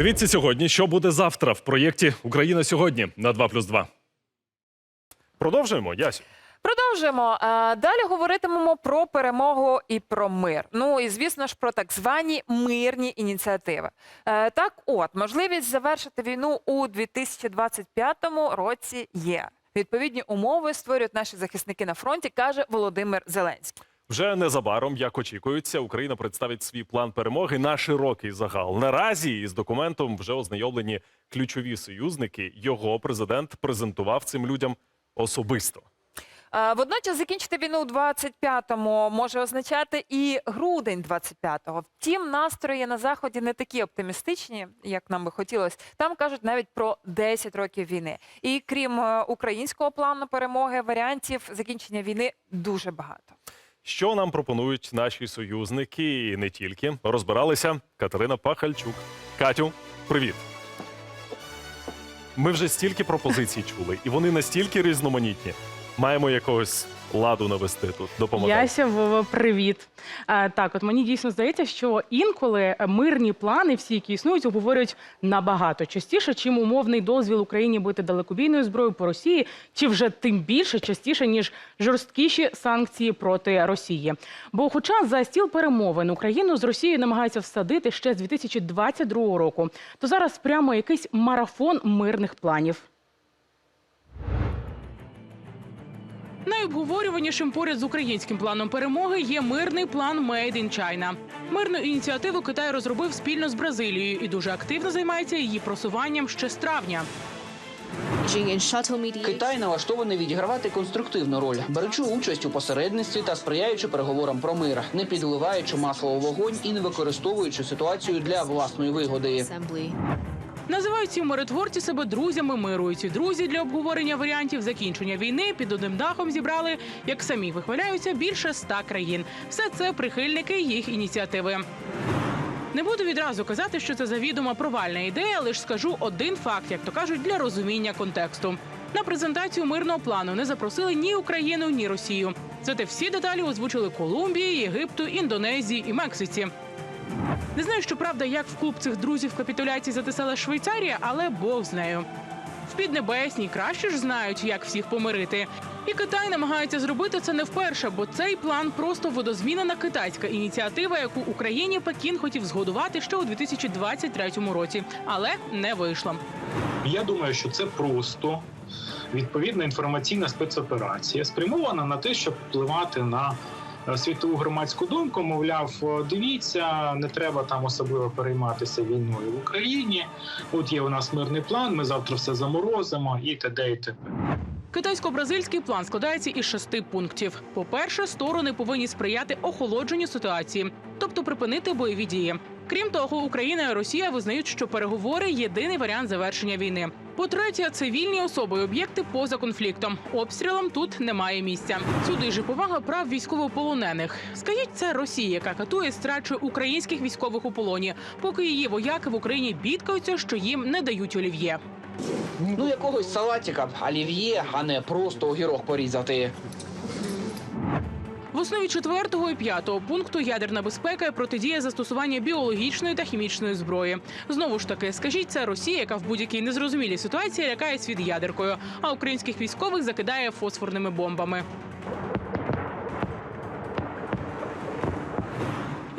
Дивіться сьогодні, що буде завтра в проєкті Україна сьогодні на 2 плюс 2. Продовжуємо, Ясю. Продовжуємо. Далі говоритимемо про перемогу і про мир. Ну і звісно ж про так звані мирні ініціативи. Е, Так, от можливість завершити війну у 2025 році є. Відповідні умови створюють наші захисники на фронті, каже Володимир Зеленський. Вже незабаром, як очікується, Україна представить свій план перемоги на широкий загал. Наразі із документом вже ознайомлені ключові союзники. Його президент презентував цим людям особисто. Водночас закінчити війну у 25-му може означати і грудень 25-го. Втім, настрої на заході не такі оптимістичні, як нам би хотілося. Там кажуть навіть про 10 років війни. І крім е, українського плану перемоги, варіантів закінчення війни дуже багато. Що нам пропонують наші союзники і не тільки розбиралися Катерина Пахальчук. Катю, привіт. Ми вже стільки пропозицій чули, і вони настільки різноманітні. Маємо якогось ладу навести тут. Допомагай. Яся, Вова, привіт. А, так, от мені дійсно здається, що інколи мирні плани, всі, які існують, обговорюють набагато частіше, чим умовний дозвіл Україні бити далекобійною зброєю по Росії, чи вже тим більше частіше, ніж жорсткіші санкції проти Росії. Бо, хоча за стіл перемовин Україну з Росією намагаються всадити ще з 2022 року, то зараз прямо якийсь марафон мирних планів. Найобговорюванішим поряд з українським планом перемоги є мирний план Made in China. Мирну ініціативу Китай розробив спільно з Бразилією і дуже активно займається її просуванням ще з травня. Китай налаштований відігравати конструктивну роль, беручи участь у посередництві та сприяючи переговорам про мир, не підливаючи масло у вогонь і не використовуючи ситуацію для власної вигоди. Називають ці миротворці себе друзями миру. І ці друзі для обговорення варіантів закінчення війни під одним дахом зібрали, як самі вихваляються, більше ста країн. Все це прихильники їх ініціативи. Не буду відразу казати, що це завідома провальна ідея, лише скажу один факт, як то кажуть, для розуміння контексту. На презентацію мирного плану не запросили ні Україну, ні Росію. Зате всі деталі озвучили Колумбії, Єгипту, Індонезії і Мексиці. Не знаю, що правда, як в клуб цих друзів капітуляції затисала Швейцарія, але Бог з нею. В Піднебесній краще ж знають, як всіх помирити. І Китай намагається зробити це не вперше, бо цей план просто водозмінена китайська ініціатива, яку Україні Пекін хотів згодувати ще у 2023 році, але не вийшло. Я думаю, що це просто відповідна інформаційна спецоперація, спрямована на те, щоб впливати на світову громадську думку. Мовляв, дивіться, не треба там особливо перейматися війною в Україні. От є у нас мирний план. Ми завтра все заморозимо і т.д. і т.п. Китайсько-бразильський план складається із шести пунктів. По-перше, сторони повинні сприяти охолодженню ситуації, тобто припинити бойові дії. Крім того, Україна і Росія визнають, що переговори єдиний варіант завершення війни. По-третє, цивільні особи і об'єкти поза конфліктом. Обстрілам тут немає місця. Сюди ж повага прав військовополонених. Скажіть, це Росія, яка катує страчу українських військових у полоні, поки її вояки в Україні бідкаються, що їм не дають олів'є. Ну якогось салатика, олів'є, а не просто огірок порізати. В основі четвертого і п'ятого пункту ядерна безпека протидія застосування біологічної та хімічної зброї. Знову ж таки, скажіть, це Росія, яка в будь-якій незрозумілій ситуації лякає світ ядеркою, а українських військових закидає фосфорними бомбами.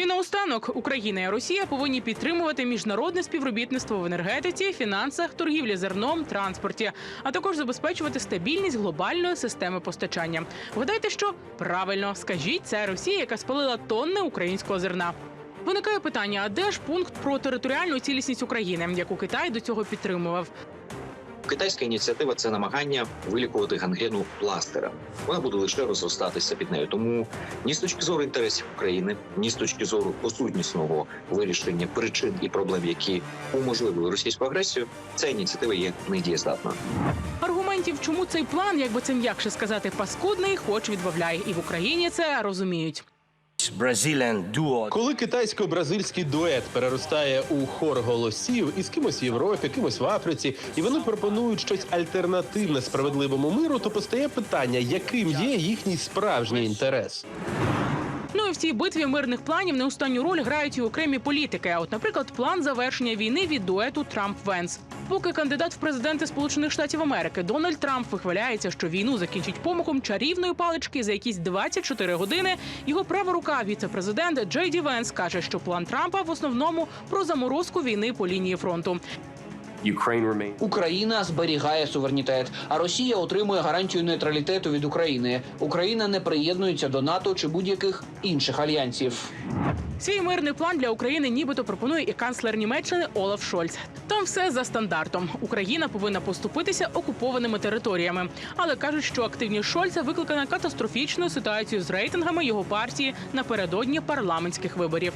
І наостанок Україна і Росія повинні підтримувати міжнародне співробітництво в енергетиці, фінансах, торгівлі зерном, транспорті, а також забезпечувати стабільність глобальної системи постачання. Вгадайте, що правильно скажіть, це Росія, яка спалила тонни українського зерна. Виникає питання: а де ж пункт про територіальну цілісність України, яку Китай до цього підтримував? Китайська ініціатива це намагання вилікувати гангрену пластирем. Вона буде лише розростатися під нею. Тому ні з точки зору інтересів України, ні з точки зору посуднісного вирішення причин і проблем, які уможливили російську агресію, ця ініціатива є недієздатною. Аргументів, чому цей план, як би це м'якше сказати, паскудний, хоч відбавляй, і в Україні це розуміють. Коли китайсько-бразильський дует переростає у хор голосів із кимось в Європі, кимось в Африці, і вони пропонують щось альтернативне справедливому миру, то постає питання, яким є їхній справжній інтерес. В цій битві мирних планів не останню роль грають і окремі політики. А От, наприклад, план завершення війни від дуету Трамп-Венс. Поки кандидат в президенти Сполучених Штатів Америки Дональд Трамп вихваляється, що війну закінчить помахом чарівної палички за якісь 24 години. Його права рука віце-президент Джей Ді Венс каже, що план Трампа в основному про заморозку війни по лінії фронту. Україна зберігає суверенітет, а Росія отримує гарантію нейтралітету від України. Україна не приєднується до НАТО чи будь-яких інших альянсів. Свій мирний план для України нібито пропонує і канцлер Німеччини Олаф Шольц. Там все за стандартом. Україна повинна поступитися окупованими територіями. Але кажуть, що активність Шольца викликана катастрофічною ситуацією з рейтингами його партії напередодні парламентських виборів.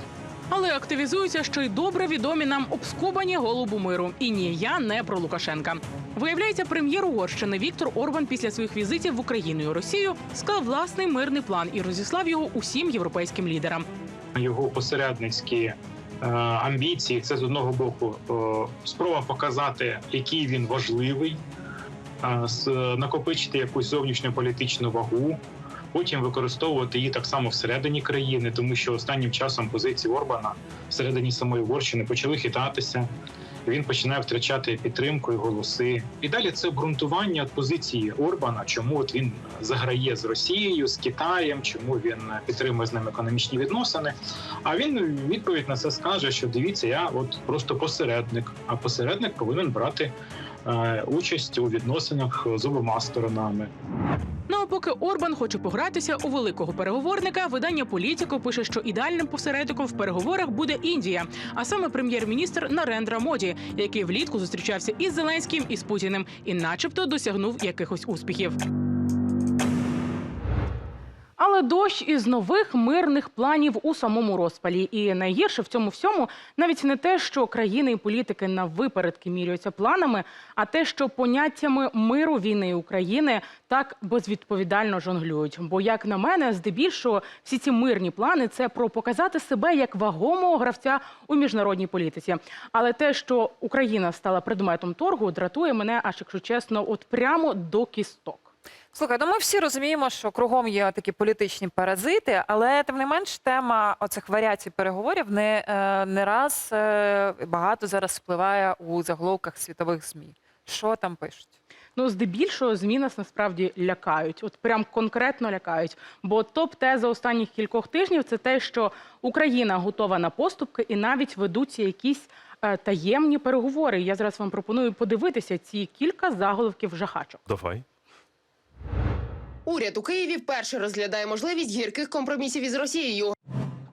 Але активізуються ще й добре відомі нам обскубані голубу миру. І ні, я не про Лукашенка. Виявляється, прем'єр Угорщини Віктор Орбан після своїх візитів в Україну і Росію склав власний мирний план і розіслав його усім європейським лідерам. його посередницькі е, амбіції. Це з одного боку е, спроба показати, який він важливий, е, накопичити якусь зовнішню політичну вагу. Потім використовувати її так само всередині країни, тому що останнім часом позиції Орбана всередині самої Угорщини почали хитатися. Він починає втрачати підтримку і голоси. І далі це обґрунтування позиції Орбана, чому от він заграє з Росією, з Китаєм, чому він підтримує з ним економічні відносини. А він відповідь на це скаже, що дивіться, я от просто посередник, а посередник повинен брати е, участь у відносинах з обома сторонами. Ну а поки Орбан хоче погратися у великого переговорника, видання політико пише, що ідеальним посередником в переговорах буде Індія, а саме прем'єр-міністр Нарендра Моді, який влітку зустрічався із Зеленським і з Путіним, і, начебто, досягнув якихось успіхів. Але дощ із нових мирних планів у самому розпалі. І найгірше в цьому всьому навіть не те, що країни і політики на випередки міряються планами, а те, що поняттями миру, війни України так безвідповідально жонглюють. Бо, як на мене, здебільшого всі ці мирні плани це про показати себе як вагомого гравця у міжнародній політиці. Але те, що Україна стала предметом торгу, дратує мене, аж якщо чесно, от прямо до кісток. Слухай, ну ми всі розуміємо, що кругом є такі політичні паразити, але тим не менш тема оцих варіацій переговорів не, е, не раз е, багато зараз спливає у заголовках світових ЗМІ. Що там пишуть? Ну, здебільшого ЗМІ нас насправді лякають, от прям конкретно лякають. Бо топ-теза останніх кількох тижнів це те, що Україна готова на поступки і навіть ведуться якісь е, таємні переговори. Я зараз вам пропоную подивитися ці кілька заголовків жахачок. Давай. Уряд у Києві вперше розглядає можливість гірких компромісів із Росією.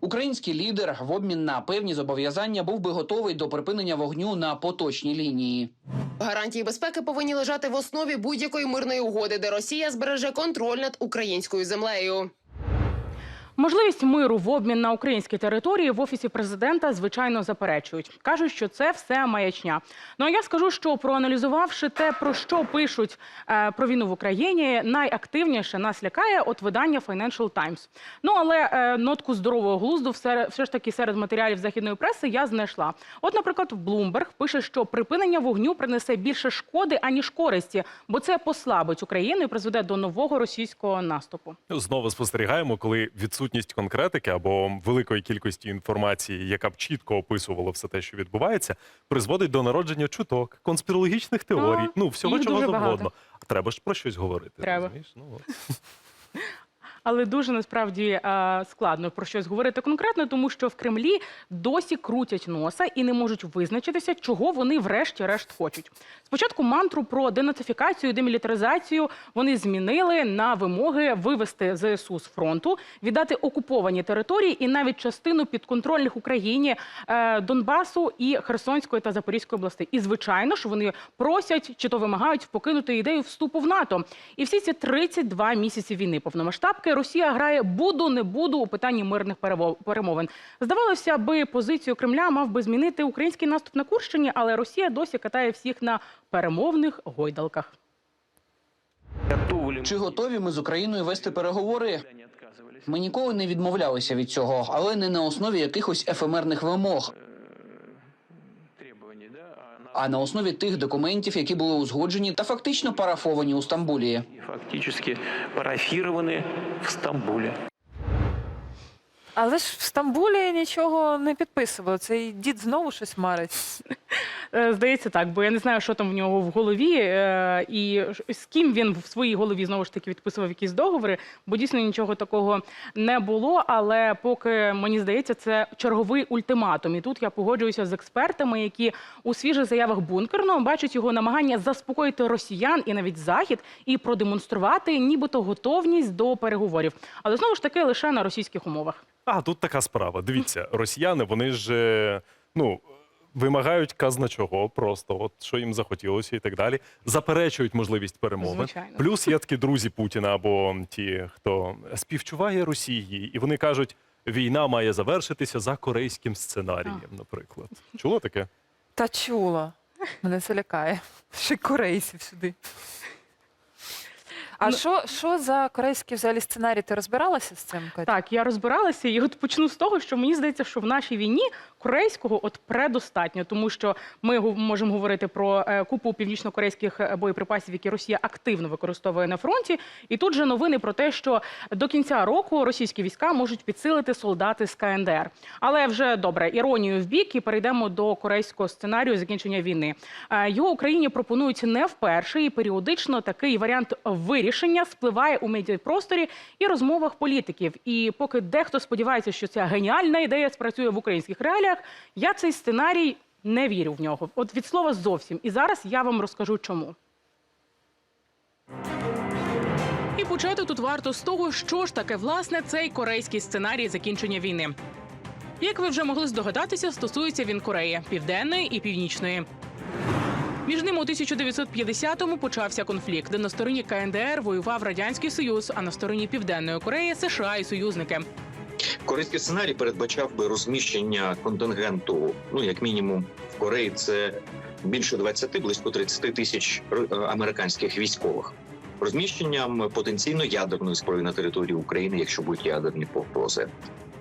Український лідер в обмін на певні зобов'язання був би готовий до припинення вогню на поточній лінії. Гарантії безпеки повинні лежати в основі будь-якої мирної угоди, де Росія збереже контроль над українською землею. Можливість миру в обмін на українські території в офісі президента звичайно заперечують. кажуть, що це все маячня. Ну а я скажу, що проаналізувавши те, про що пишуть е, про війну в Україні, найактивніше нас лякає от видання Financial Times. Ну але е, нотку здорового глузду все, все ж таки серед матеріалів західної преси я знайшла. От, наприклад, Bloomberg пише, що припинення вогню принесе більше шкоди аніж користі, бо це послабить Україну і призведе до нового російського наступу. Знову спостерігаємо, коли відсутність конкретики або великої кількості інформації, яка б чітко описувала все те, що відбувається, призводить до народження чуток, конспірологічних теорій, ну всього їх чого дуже завгодно. багато. Треба ж про щось говорити. Треба. Розумієш? Ну, от. Але дуже насправді е, складно про щось говорити конкретно, тому що в Кремлі досі крутять носа і не можуть визначитися, чого вони врешті-решт хочуть. Спочатку мантру про денацифікацію, демілітаризацію вони змінили на вимоги вивести ЗСУ з фронту, віддати окуповані території і навіть частину підконтрольних Україні е, Донбасу і Херсонської та Запорізької областей. І звичайно ж вони просять чи то вимагають покинути ідею вступу в НАТО. І всі ці 32 місяці війни повномасштабки Росія грає буду не буду у питанні мирних перемовин. Здавалося би, позицію Кремля мав би змінити український наступ на Курщині, але Росія досі катає всіх на перемовних гойдалках. Чи готові ми з Україною вести переговори? Ми ніколи не відмовлялися від цього, але не на основі якихось ефемерних вимог, а на основі тих документів, які були узгоджені та фактично парафовані у Стамбулі. Фактично парафіровані в Стамбуле. Але ж в Стамбулі нічого не підписували. Цей дід знову щось марить. Е, Здається, так, бо я не знаю, що там в нього в голові, е, і з ким він в своїй голові знову ж таки відписував якісь договори, бо дійсно нічого такого не було. Але поки мені здається, це черговий ультиматум. І тут я погоджуюся з експертами, які у свіжих заявах бункерного бачать його намагання заспокоїти росіян і навіть захід і продемонструвати, нібито готовність до переговорів. Але знову ж таки лише на російських умовах. А тут така справа. Дивіться, росіяни вони ж е, ну. Вимагають казна чого, просто от що їм захотілося і так далі. Заперечують можливість перемови. Звичайно. Плюс є такі друзі Путіна або ті, хто співчуває Росії, і вони кажуть, війна має завершитися за корейським сценарієм, наприклад. Чуло таке? Та чула. Мене це лякає. Ще корейців сюди. А Ну- що, що за корейський взагалі сценарій? Ти розбиралася з цим? Катя? Так, я розбиралася, і от почну з того, що мені здається, що в нашій війні корейського от предостатньо, тому що ми можемо говорити про е, купу північно-корейських е, боєприпасів, які Росія активно використовує на фронті. І тут же новини про те, що до кінця року російські війська можуть підсилити солдати з КНДР. Але вже добре, іронію в бік і перейдемо до корейського сценарію закінчення війни. Е, Його Україні пропонують не вперше, і періодично такий варіант вирішення спливає у медіапросторі і розмовах політиків. І поки дехто сподівається, що ця геніальна ідея спрацює в українських реаліях, я цей сценарій не вірю в нього. От від слова зовсім. І зараз я вам розкажу, чому. І почати тут варто з того, що ж таке власне цей корейський сценарій закінчення війни. Як ви вже могли здогадатися, стосується він Кореї південної і північної. Між ними у 1950-му почався конфлікт, на стороні КНДР воював радянський союз, а на стороні південної Кореї США і союзники. Корейський сценарій передбачав би розміщення контингенту, ну як мінімум, в Кореї це більше 20, близько 30 тисяч е, американських військових. Розміщенням потенційно ядерної зброї на території України, якщо будуть ядерні погрози.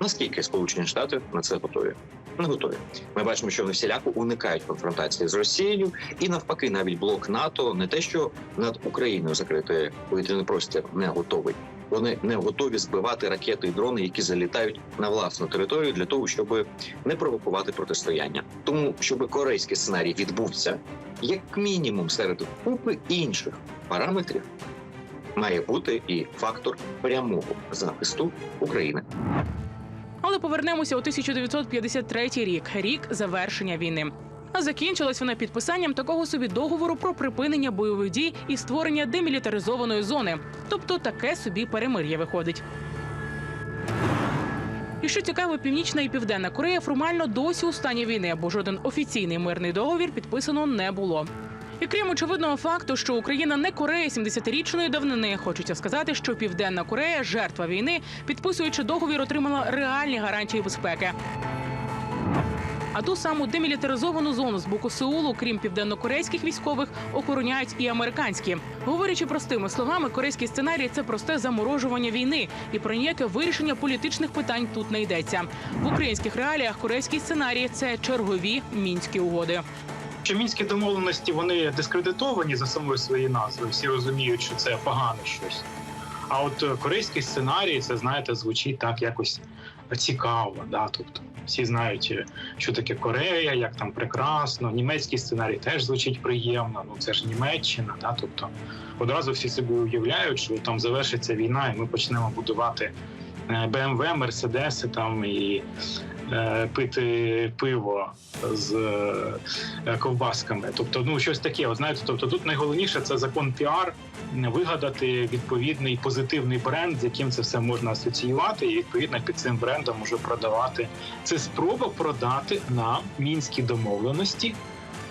Наскільки Сполучені Штати на це готові? Не готові. Ми бачимо, що вони всіляко уникають конфронтації з Росією, і навпаки, навіть блок НАТО не те, що над Україною закрити повітряний простір не готовий. Вони не готові збивати ракети і дрони, які залітають на власну територію для того, щоб не провокувати протистояння. Тому, щоб корейський сценарій відбувся, як мінімум серед купи інших параметрів, має бути і фактор прямого захисту України. Але повернемося у 1953 рік, рік завершення війни. А закінчилась вона підписанням такого собі договору про припинення бойових дій і створення демілітаризованої зони. Тобто таке собі перемир'я виходить. І що цікаво, Північна і Південна Корея формально досі у стані війни, бо жоден офіційний мирний договір підписано не було. І крім очевидного факту, що Україна не Корея 70-річної давнини, хочеться сказати, що Південна Корея, жертва війни, підписуючи договір, отримала реальні гарантії безпеки. А ту саму демілітаризовану зону з боку Сеулу, крім південнокорейських військових, охороняють і американські. Говорячи простими словами, корейський сценарій це просте заморожування війни, і про ніяке вирішення політичних питань тут не йдеться. В українських реаліях корейський сценарій це чергові мінські угоди. Що мінські домовленості вони дискредитовані за самою своєю назвою. Всі розуміють, що це погане щось. А от е, корейський сценарій, це знаєте, звучить так якось цікаво. Да? Тобто всі знають, е, що таке Корея, як там прекрасно. Німецький сценарій теж звучить приємно. Ну це ж Німеччина. Да? Тобто одразу всі собі уявляють, що там завершиться війна, і ми почнемо будувати е, БМВ, Мерседеси там і пити пиво з е, ковбасками. Тобто, ну щось таке. От знаєте, тобто тут найголовніше це закон піар, вигадати відповідний позитивний бренд, з яким це все можна асоціювати, і відповідно під цим брендом уже продавати. Це спроба продати нам мінські домовленості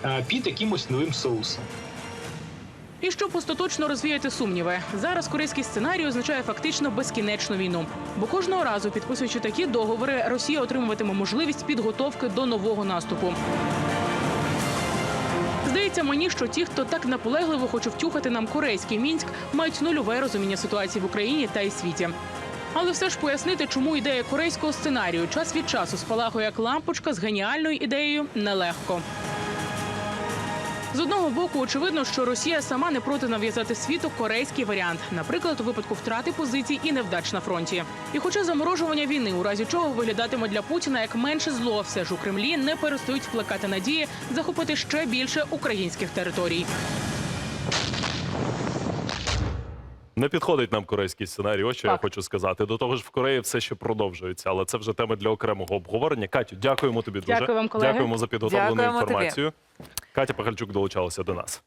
е, під якимось новим соусом. І щоб остаточно розвіяти сумніви, зараз корейський сценарій означає фактично безкінечну війну. Бо кожного разу, підписуючи такі договори, Росія отримуватиме можливість підготовки до нового наступу. Здається мені, що ті, хто так наполегливо хоче втюхати нам корейський мінськ, мають нульове розуміння ситуації в Україні та й світі. Але все ж пояснити, чому ідея корейського сценарію час від часу спалахує як лампочка з геніальною ідеєю, нелегко. З одного боку, очевидно, що Росія сама не проти нав'язати світу корейський варіант, наприклад, у випадку втрати позицій і невдач на фронті. І хоча заморожування війни, у разі чого виглядатиме для Путіна як менше зло, все ж у Кремлі не перестають плекати надії захопити ще більше українських територій. Не підходить нам корейський сценарій. Ось що я хочу сказати. До того ж, в Кореї все ще продовжується, але це вже тема для окремого обговорення. Катю, дякуємо тобі дуже. Дякую вам, колеги. Дякуємо за підготовлену Дякуємо тобі. інформацію. Катя Пахальчук долучалася до нас.